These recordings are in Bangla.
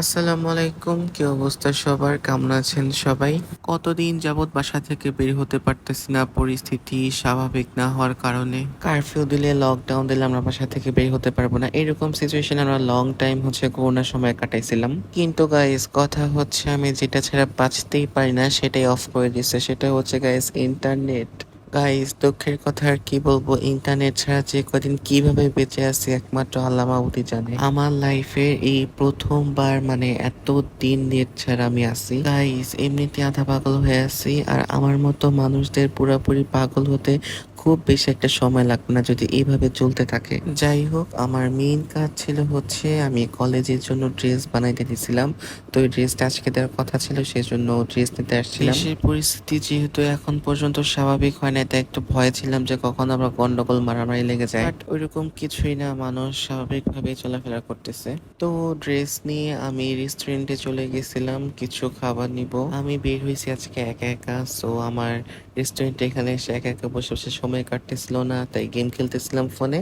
আসসালামু আলাইকুম, কি অবস্থা সবার? কেমন আছেন সবাই? কতদিন যাবত বাসা থেকে বের হতে পারতেছি না, পরিস্থিতি স্বাভাবিক না হওয়ার কারণে। কারফিউ দিলে লকডাউন দিলে আমরা বাসা থেকে বের হতে পারব না। এরকম সিচুয়েশন আমরা লং টাইম হচ্ছে করোনার সময় কাটাইছিলাম। কিন্তু গাইস কথা হচ্ছে আমি যেটা ছাড়া বাঁচতেই পারি না, সেটাই অফ করে দিচ্ছে সেটা হচ্ছে গাইস ইন্টারনেট গাইস দুঃখের কথা আর কি বলব? ইন্টারনেট ছাড়া যে কদিন কীভাবে বেঁচে আছি একমাত্র আল্লামা উদি জানে। আমার লাইফের এই প্রথমবার মানে এত দিন নেট ছাড়া আমি আছি। গাইস এমনিতে আধা পাগল হয়ে আছি আর আমার মতো মানুষদের পুরোপুরি পাগল হতে খুব বেশি একটা সময় লাগবে না যদি এইভাবে চলতে থাকে। যাই হোক, আমার মেইন কাজ ছিল হচ্ছে আমি কলেজের জন্য ড্রেস বানাইতে দিয়েছিলাম তো ওই ড্রেসটা আজকে দেওয়ার কথা ছিল সেই জন্য ড্রেস নিতে আসছিলাম। দেশের পরিস্থিতি যেহেতু এখন পর্যন্ত স্বাভাবিক হয় না তাই একটু ভয় ছিলাম যে কখন আমরা গন্ডগোল, মারামারি লেগে যায়। বাট ওইরকম কিছুই না, মানুষ স্বাভাবিকভাবে চলাফেরা করতেছে। তো ড্রেস নিয়ে আমি রেস্টুরেন্টে চলে গেছিলাম, কিছু খাবার নিব। আমি বের হয়েছি আজকে একা একা সো আমার রেস্টুরেন্টে এখানে এসে একা একা বসে বসে সময় কাটতেছিল না, তাই গেম খেলতেছিলাম ফোনে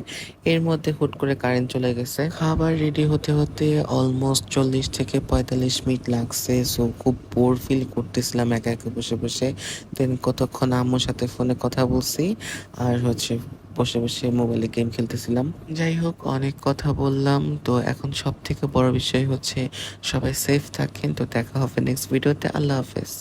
এর মধ্যে হুট করে কারেন্ট চলে গেছে। খাবার রেডি হতে হতে অলমোস্ট চল্লিশ থেকে পঁয়তাল্লিশ মিনিট লাগছে সো খুব বোর ফিল করতেছিলাম একা একা বসে বসে। দেন কতক্ষণ আম্মুর সাথে ফোনে কথা বলছি, আর হচ্ছে বসে বসে মোবাইলে গেম খেলতেছিলাম। যাই হোক, অনেক কথা বললাম, তো এখন সব থেকে বড় বিষয় হচ্ছে সবাই সেফ থাকেন, তো দেখা হবে নেক্সট ভিডিওতে আল্লাহ হাফেজ।